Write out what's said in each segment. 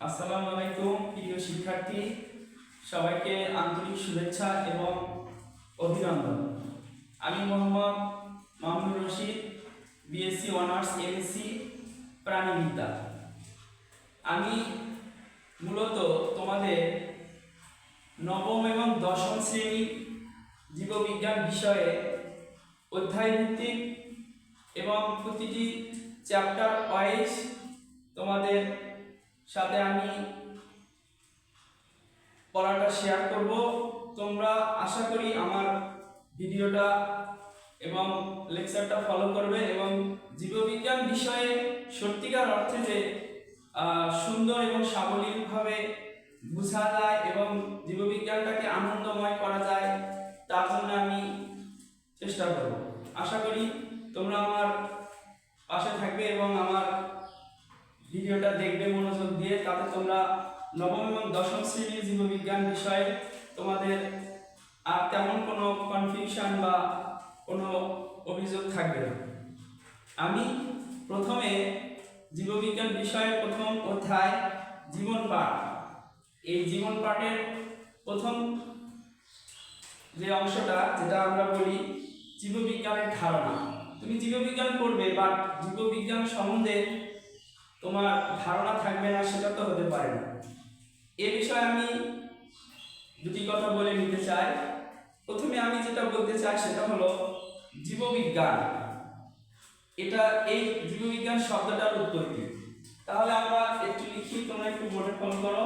আসসালামু আলাইকুম, প্রিয় শিক্ষার্থী। সবাইকে আন্তরিক শুভেচ্ছা এবং অভিনন্দন। আমি Mohammad Mahmud Rashid BSc honours MSc প্রাণীবিদ্যা। আমি মূলত তোমাদের নবম এবং দশম শ্রেণি জীববিজ্ঞান বিষয়ে অধ্যায়ভিত্তিক এবং প্রতিটি চ্যাপ্টার ওয়াইজ তোমাদের সাথে আমি পড়াটা শেয়ার করব। তোমরা আশা করি আমার ভিডিওটা এবং লেকচারটা ফলো করবে এবং জীববিজ্ঞান বিষয়ে সত্যিকার অর্থে যে সুন্দর এবং সাবলীলভাবে বোঝা যায় এবং জীববিজ্ঞানটাকে আনন্দময় করা যায়, তার জন্য আমি চেষ্টা করব। আশা করি তোমরা আমার পাশে থাকবে এবং আমার ভিডিওটা দেখবে, মনোযোগ দিয়ে। তাতে তোমরা নবম এবং দশম শ্রেণির জীববিজ্ঞান বিষয়ে তোমাদের আর তেমন কোনো কনফিউশন বা কোনো অভিযোগ থাকবে না। আমি প্রথমে জীববিজ্ঞান বিষয়ের প্রথম অধ্যায় জীবন পাঠ। এই জীবন পাঠের প্রথম যে অংশটা, যেটা আমরা বলি জীববিজ্ঞানের ধারণা। তুমি জীববিজ্ঞান পড়বে বাট জীববিজ্ঞান সম্বন্ধে তোমার ধারণা থাকবে না, সেটা তো হতে পারে না। এ বিষয়ে আমি দুটি কথা বলে নিতে চাই। প্রথমে আমি যেটা বলতে চাই, সেটা হলো জীববিজ্ঞান। এটা এই জীববিজ্ঞান শব্দটার উৎপত্তি তাহলে আমরা একটু লিখি, তোমরা একটু বোর্ডে ফলো করো।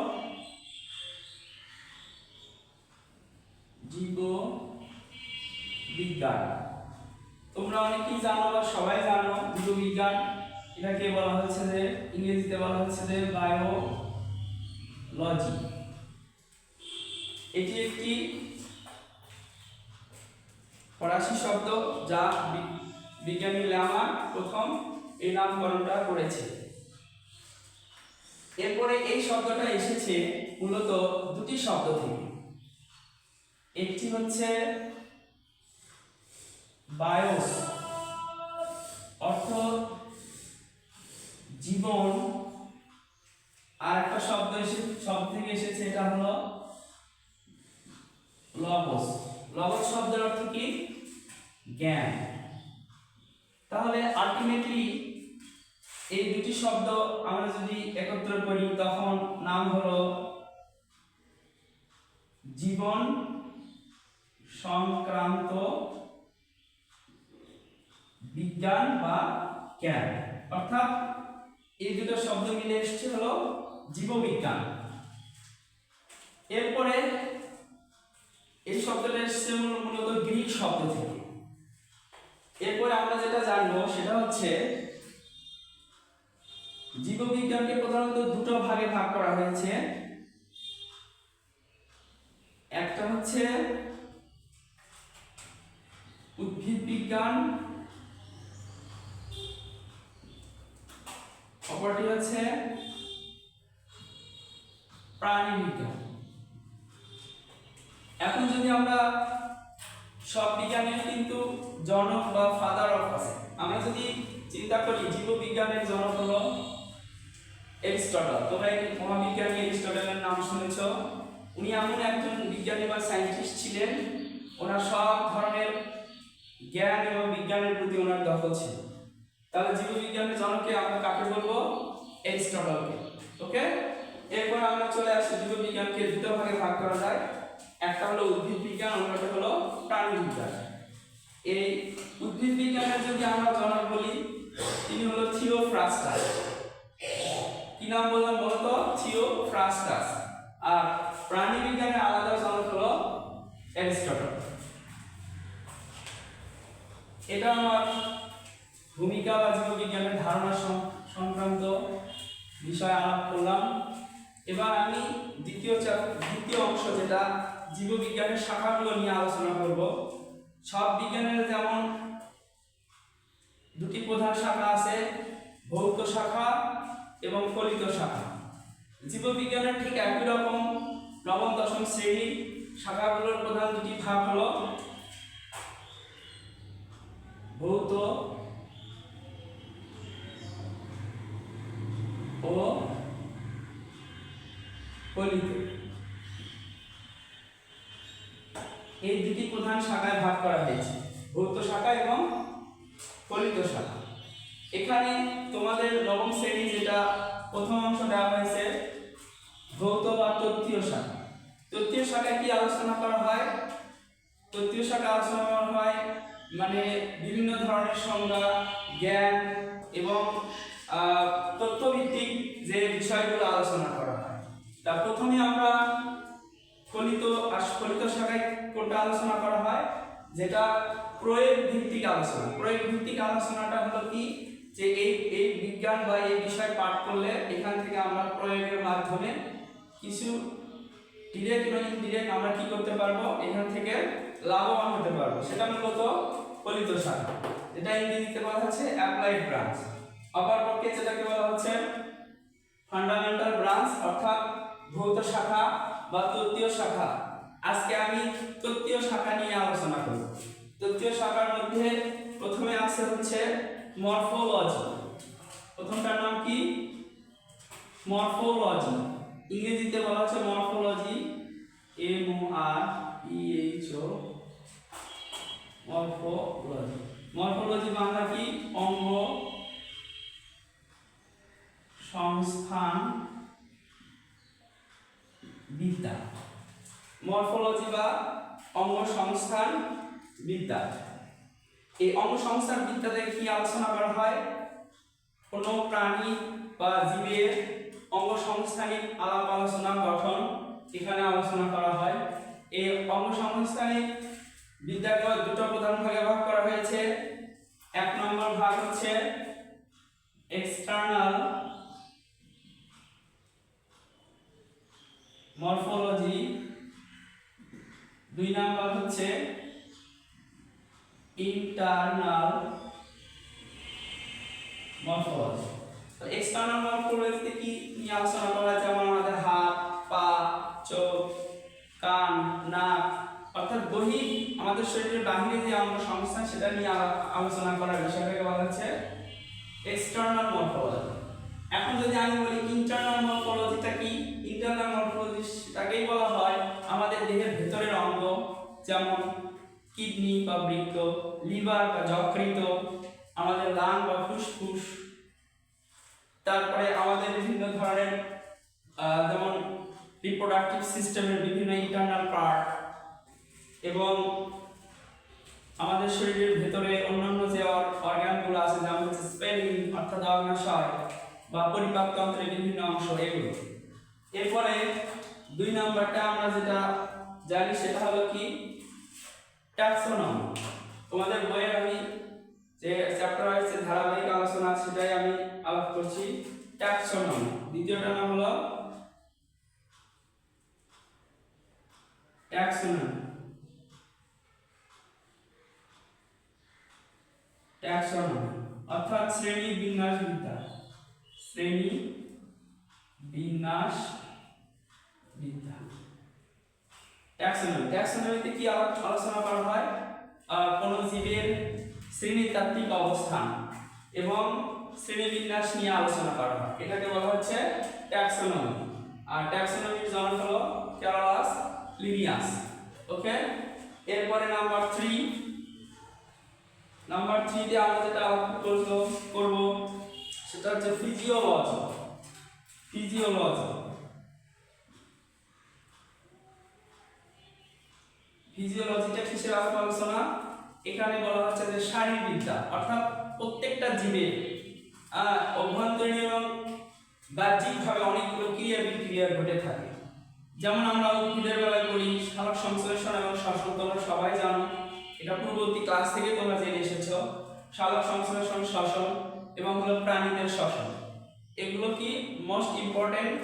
জীব বিজ্ঞান তোমরা অনেকেই জানো বা সবাই জানো, জীববিজ্ঞান এটাকে বলা হচ্ছে যে, ইংরেজিতে বলা হচ্ছে যে বায়োলজি এটি একটি ফরাসি শব্দ যা বিজ্ঞানী ল্যামা প্রথম এই নামকরণটা করেছে। এরপরে এই শব্দটা এসেছে মূলত দুটি শব্দ থেকে। একটি হচ্ছে বায়োস অর্থ জীবন। আর একটা শব্দ এসে, শব্দ থেকে এসেছে, এটা হলো লগস লগস শব্দের অর্থ কি? জ্ঞান। তাহলে আলটিমেটলি এই দুটি শব্দ আমরা যদি একত্র করি, তখন নাম হলো জীবন সংক্রান্ত বিজ্ঞান বা জ্ঞান। অর্থাৎ এই দুটো শব্দ মিলে এসছে হলো জীববিজ্ঞান। এরপরে এই শব্দটা এসছে মূলত গ্রিক শব্দ থেকে। এরপরে আমরা যেটা জানব সেটা হচ্ছে জীববিজ্ঞানকে প্রধানত দুটো ভাগে ভাগ করা হয়েছে। একটা হচ্ছে উদ্ভিদ বিজ্ঞান অপরটি হচ্ছে প্রাণী এখন যদি আমরা সব বিজ্ঞানের কিন্তু জনক বা ফাদার অফ আছে, আমরা যদি চিন্তা করি জীববিজ্ঞানের জনক হলো এরিস্টটল। তোমরা এই মহাবিজ্ঞানী এরিস্টটলের নাম শুনেছ। উনি এমন একজন বিজ্ঞানী বা সায়েন্টিস্ট ছিলেন, ওনার সব ধরনের জ্ঞান এবং বিজ্ঞানের প্রতি ওনার দখল ছিল। তাহলে জীববিজ্ঞানের জনকে আমরা কাকে বলব? এরিস্টটলকে। ওকে? এরপর আমরা চলে আসি, জীববিজ্ঞানকে দুটো ভাগে ভাগ করা যায়। একটা হলো উদ্ভিদ বিজ্ঞান, অন্যটা হলো প্রাণী বিজ্ঞান। এই উদ্ভিদ বিজ্ঞানের যদি আমরা জনক বলি, তিনি হলো থিওফ্রাস্টাস। কি নাম বললাম বলতো? থিওফ্রাস্টাস। আর প্রাণী বিজ্ঞানের আলাদা জনক হলো অ্যারিস্টটল এটা আমার ভূমিকা বা জীববিজ্ঞানের ধারণা সংক্রান্ত বিষয় আলাপ করলাম। এবার আমি দ্বিতীয় দ্বিতীয় অংশ যেটা জীববিজ্ঞানের শাখাগুলো নিয়ে আলোচনা করব। সব বিজ্ঞানের যেমন দুটি প্রধান শাখা আছে, ভৌত শাখা এবং ফলিত শাখা। জীববিজ্ঞানের ঠিক একই রকম নবম, দশম শ্রেণি শাখাগুলোর প্রধান দুটি ভাগ হল ভৌত ও ফলিত এই দুটি প্রধান শাখায় ভাগ করা হয়েছে ভৌত শাখা এবং ফলিত শাখা। এখানে তোমাদের নবম শ্রেণি যেটা প্রথম অংশ দেওয়া হয়েছে ভৌত বা তত্ত্বীয় শাখা। তত্ত্বীয় শাখায় কি আলোচনা করা হয়? তত্ত্বীয় শাখা আলোচনা করা হয় মানে বিভিন্ন ধরনের সংজ্ঞা জ্ঞান এবং আহ, তথ্যভিত্তিক যে বিষয়গুলো আলোচনা করা হয়। তা প্রথমে আমরা ফলিত আর ফলিত শাখায় কোনটা আলোচনা করা হয়? যেটা প্রয়োগ ভিত্তিক আলোচনা। প্রয়োগ ভিত্তিক আলোচনাটা হলো কি? যে এই এই বিজ্ঞান বা এই বিষয় পাঠ করলে এখান থেকে আমরা প্রয়োগের মাধ্যমে কিছু ডিরেক্ট এবং ইনডিরেক্ট আমরা কি করতে পারব? এখান থেকে লাভবান হতে পারব। সেটা মূলত ফলিত শাখা। যেটা ইংরেজিতে বলা হচ্ছে অ্যাপ্লাইড ব্রাঞ্চ অপরপক্ষে যেটাকে বলা হচ্ছে ফান্ডামেন্টাল ব্রাঞ্চ অর্থাৎ ভৌত শাখা বা তত্ত্বীয় শাখা। আজকে আমি তত্ত্বীয় শাখা নিয়ে আলোচনা করব। তত্ত্বীয় শাখার মধ্যে প্রথমে আছে হচ্ছে মরফোলজি। প্রথমটার নাম কি? মরফোলজি। ইংরেজিতে বলা হচ্ছে morphology. M O R E H O. Morphology. Morphology Bangla কি? অঙ্গ সংস্থান বিদ্যা। মরফোলজি বা অঙ্গ সংস্থান বিদ্যা। এই অঙ্গ সংস্থান বিদ্যাতে কি আলোচনা করা হয়? কোনো প্রাণী বা জীবের অঙ্গ সংস্থানিক আলাপ আলোচনা গঠন এখানে আলোচনা করা হয়। এই অঙ্গ সংস্থানিক বিদ্যাকে দুটো প্রধান ভাগে ভাগ করা হয়েছে। এক নম্বর ভাগ হচ্ছে এক্সটার্নাল মরফোলজি দুই নাম্বার হচ্ছে ইন্টারনাল মরফোলজি। তো এক্সটার্নাল মরফোলজিতে কি নিয়ে আলোচনা করা হয় যেমন আমাদের হাত, পা, চোখ, কান, নাক, অর্থাৎ বহি আমাদের শরীরের বাহিরে যে অঙ্গ সংস্থান সেটা নিয়ে আলো- আলোচনা করার বিষয়টাকে বলা হচ্ছে এক্সটার্নাল মরফোলজি। এখন যদি আমি বলি ইন্টারনাল যেমন কিডনি বা বৃক্ক, লিভার বা যকৃত আমাদের লাং বা ফুসফুস, তারপরে আমাদের বিভিন্ন ধরনের যেমন রিপ্রোডাক্টিভ সিস্টেমের বিভিন্ন ইন্টারনাল পার্ট এবং আমাদের শরীরের ভেতরে অন্যান্য যে অর্গানগুলো আছে, যেমন হচ্ছে স্পেলিং অর্থাৎ অগ্নাশয় বা পরিপাকতন্ত্রের বিভিন্ন অংশ, এগুলো। এরপরে দুই নাম্বারটা আমরা যেটা জানি, সেটা হলো কি? ট্যাক্সোনম। তোমাদের বইয়ে আমি যে চ্যাপ্টার ওয়াইজ ধারাবাহিক আলোচনা, সেটাই আমি আলাপ করছি। ট্যাক্সোনম, দ্বিতীয়টা নাম হলো ট্যাক্সোনম। ট্যাক্সোনমি, অর্থাৎ শ্রেণি বিন্যাস বিদ্যা শ্রেণি বিন্যাস বিদ্যা ট্যাক্সোনমি ট্যাক্সোনমিতে কি আলো- আলোচনা করা হয়? কোন জীবের শ্রেণীতাত্ত্বিক অবস্থান এবং শ্রেণীবিন্যাস নিয়ে আলোচনা করা হয়। এটাকে বলা হচ্ছে ট্যাক্সোনমি আর ট্যাক্সোনমির জনক হলো ক্যারোলাস লিনিয়াস ওকে এরপরে নাম্বার থ্রি নাম্বার থ্রিতে আমরা যেটা করব করব সেটা হচ্ছে ফিজিওলজি ফিজিওলজি ফিজিওলজিটা কিসের আলাপ আলোচনা? এখানে বলা হচ্ছে যে শারীরবিদ্যা অর্থাৎ প্রত্যেকটা আহ, অভ্যন্তরীণ এবং বাহ্যিকভাবে অনেকগুলো ক্রিয়া বিক্রিয়া ঘটে থাকে। যেমন আমরা উদ্ভিদের বেলায় বলি সালোক সংশ্লেষণ এবং শ্বসন তোমরা সবাই জানো এটা পূর্ববর্তী ক্লাস থেকে তোমরা জেনে এসেছ। সালোক সংশ্লেষণ শ্বসন এবং হলো প্রাণীদের শ্বসন। এগুলো কি মোস্ট ইম্পর্টেন্ট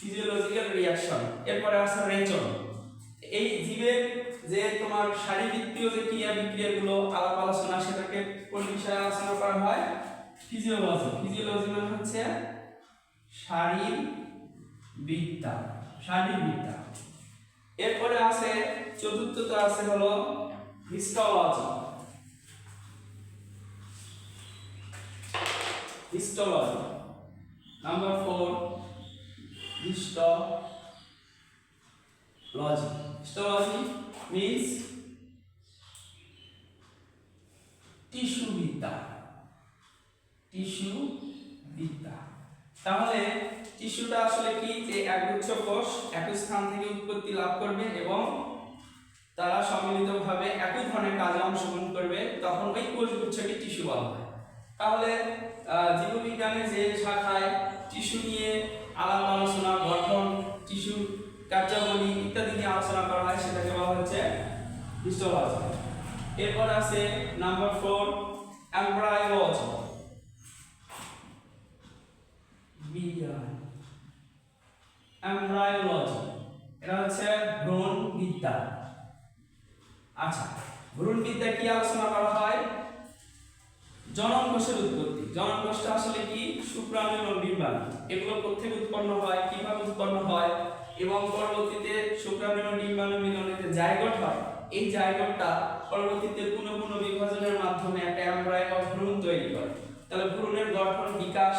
ফিজিওলজিক্যাল রিয়াকশন এরপরে আছে রেচন। এই জীবের যে তোমার শারীরবৃত্তীয় যে ক্রিয়া বিক্রিয়াগুলো আলাপ আলোচনা সেটাকে কোন বিষয়ে আলোচনা করা হয়? ফিজিওলজি ফিজিওলজি মানে হচ্ছে শারীর বিদ্যা শারীরবিদ্যা এরপরে আছে চতুর্থতে আছে হলো histology histology number four histology histology means tissue বিদ্যা টিস্যু বিদ্যা তাহলে টিস্যুটা আসলে কি? যে একগুচ্ছ কোষ একই স্থান থেকে উৎপত্তি লাভ করবে এবং তারা সম্মিলিতভাবে একই ধরনের কাজে অংশগ্রহণ করবে, তখন ওই কোষগুচ্ছকে টিস্যু বলা হয়। তাহলে জীববিজ্ঞানের যে শাখায় টিস্যু নিয়ে আলাপ আলোচনা গঠন টিস্যু কার্যাবলী ইত্যাদি নিয়ে আলোচনা করা হয়, সেটাকে বলা হচ্ছে হিস্টোলজি এরপর আছে নাম্বার ফোর এমব্রায়োলজি এমব্রায়োলজি এটা হচ্ছে ভ্রূণ আচ্ছা ভ্রূণ কি আলোচনা করা হয়? জনন কোষের উৎপত্তি। জনন কোষটা আসলে কি? শুক্রাণু এবং এগুলো কোথেকে উৎপন্ন হয়? কীভাবে উৎপন্ন হয়? এবং পরবর্তীতে শুক্রাণু এবং ডিম্বাণু মিলনে যে জায়গট হয়। এই জায়গটটা পরবর্তীতে পুনঃ পুনঃ বিভাজনের মাধ্যমে একটা এমব্রায় বা ভ্রূণ তৈরি করে। তাহলে ভ্রূণের গঠন, বিকাশ,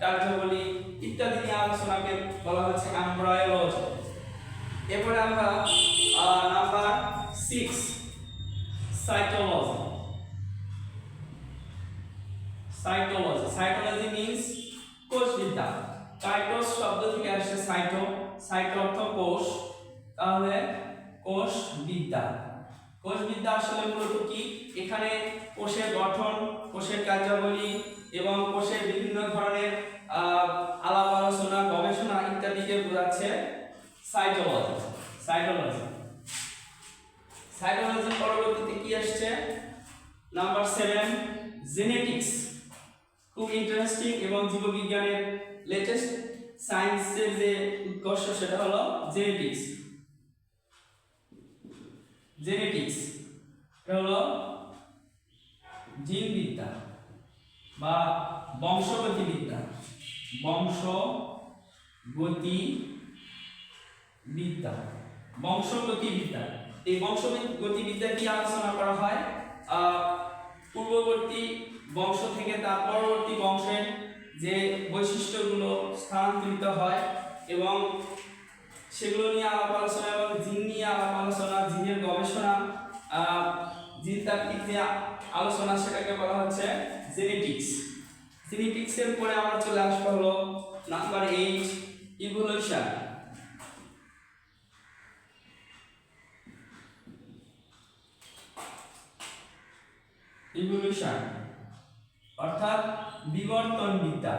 কার্যাবলী ইত্যাদি নিয়ে আলোচনাকে বলা হচ্ছে এমব্রায়োলজি এরপরে আমরা number six cytology cytology cytology means কোষবিদ্যা। কাইটোস শব্দ থেকে আসে সাইটো সাইটো অর্থ কোষ তাহলে কোষ বিদ্যা কোষ বিদ্যা আসলে মূলত কি? এখানে কোষের গঠন, কোষের কার্যাবলী এবং কোষের বিভিন্ন ধরনের আলাপ আলোচনা, গবেষণা ইত্যাদিকে বোঝাচ্ছে সাইটোলজি সাইটোলজি। সাইটোলজি পরবর্তীতে কি আসছে? Number seven, genetics. খুব ইন্টারেস্টিং এবং জীববিজ্ঞানের লেটেস্ট সায়েন্সের যে উৎকর্ষ সেটা হলো জেনেটিক্স। জেনেটিক্স, এটা হলো জিনবিদ্যা বা বংশগতি বিদ্যা বংশগতিবিদ্যা। এই বংশগতিবিদ্যা কি আলোচনা করা হয় পূর্ববর্তী বংশ থেকে তার পরবর্তী বংশের যে বৈশিষ্ট্যগুলো স্থানান্তরিত হয় এবং সেগুলো নিয়ে আলাপ আলোচনা এবং জিন নিয়ে আলাপ আলোচনা জিনের গবেষণা আহ, জিন তাত্ত্বিক যে আলোচনা সেটাকে বলা হচ্ছে জেনেটিক্স জেনেটিক্সের পরে আমরা চলে আসব হলো নাম্বার এইট ইভলিউশন ইভলিউশন অর্থাৎ বিবর্তন বিদ্যা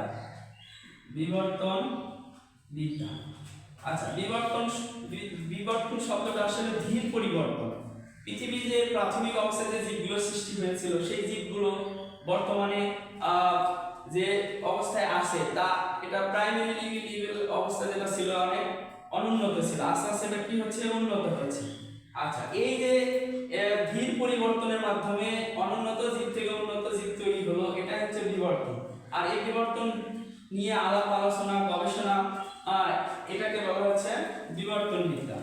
বিবর্তন বিদ্যা। আচ্ছা বিবর্তন বিবর্তন শব্দটা আসলে ধীর পরিবর্তন। পৃথিবীর যে প্রাথমিক অবস্থায় যে জীবগুলো সৃষ্টি হয়েছিল, সেই জীবগুলো বর্তমানে যে অবস্থায় আছে, তা এটা প্রাইমারি লেভেল অবস্থা যেটা ছিল অনেক অনুন্নত ছিল। আস্তে আস্তে এটা কি হচ্ছে? উন্নত হচ্ছে আচ্ছা এই যে ধীর পরিবর্তনের মাধ্যমে অনুন্নত জীব থেকে উন্নত জীব তৈরি হলো এটা হচ্ছে বিবর্তন। আর এই বিবর্তন নিয়ে আলাপ আলোচনা গবেষণা আহ, এটাকে বলা হচ্ছে বিবর্তন বিদ্যা।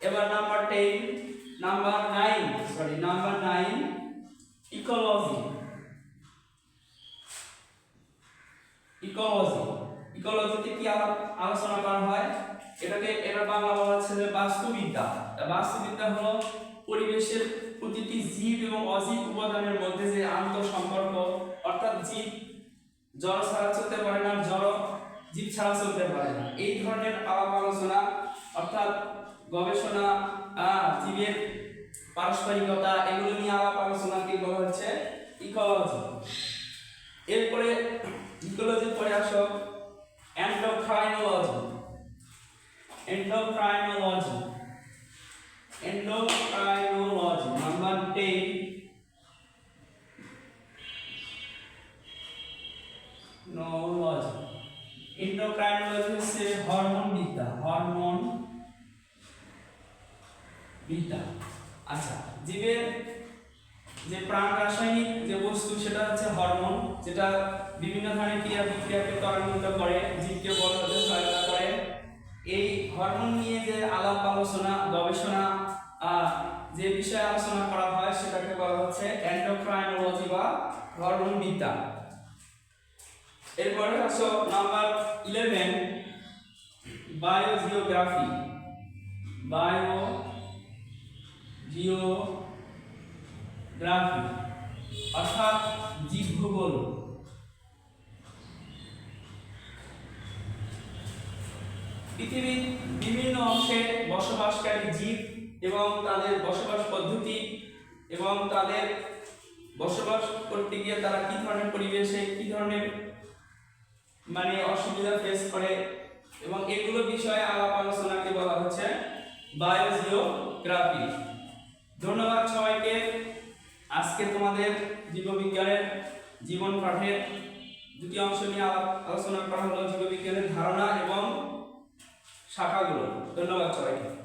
এবার number ten number nine sorry number nine ecology ecology ইকোলজিতে কি আলাপ আলোচনা করা হয়? এটাকে এটা বাংলা বলা হচ্ছে যে বাস্তুবিদ্যা। বাস্তুবিদ্যা হলো পরিবেশের প্রতিটি জীব এবং অজীব উপাদানের মধ্যে যে আন্তঃ সম্পর্ক অর্থাৎ জীব জড় ছাড়া চলতে পারে না জড় জীব ছাড়া চলতে পারে না। এই ধরনের আলাপ আলোচনা অর্থাৎ গবেষণা জীবের পারস্পরিকতা, এগুলো নিয়ে আলাপ আলোচনা আলোচনাকে বলা হচ্ছে? ইকোলজি এরপরে ইকোলজির পরে আসো। Endocrinology endocrinology endocrinology number ten নোলজি endocrinology হচ্ছে হরমোন বিদ্যা হরমোন বিদ্যা আচ্ছা জীবের যে প্রাণ রাসায়নিক যে বস্তু সেটা হচ্ছে হরমোন যেটা বিভিন্ন ধরনের ক্রিয়া বিক্রিয়াকে ত্বরান্বিত করে জীবকে বড় হতে সহায়তা করে এই হরমোন নিয়ে যে আলাপ আলোচনা, গবেষণা যে বিষয়ে আলোচনা করা হয় সেটাকে বলা হচ্ছে এন্ডোক্রাইনোলজি বা হরমোন বিদ্যা। এরপরে আসো number eleven biogeography bio geography অর্থাৎ জীবভূগোল। পৃথিবীর বিভিন্ন অংশে বসবাসকারী জীব এবং তাদের বসবাস পদ্ধতি এবং তাদের বসবাস করতে গিয়ে তারা কি ধরনের পরিবেশে, কি ধরনের মানে অসুবিধা ফেস করে এবং এগুলো বিষয়ে আলাপ আলোচনাকে বলা হচ্ছে বায়োজিওগ্রাফি ধন্যবাদ সবাইকে। আজকে তোমাদের জীববিজ্ঞানের জীবন পাঠের দুটি অংশ নিয়ে আলোচনা করা হলো, জীববিজ্ঞানের ধারণা এবং শাখাগুলো। ধন্যবাদ সবাইকে।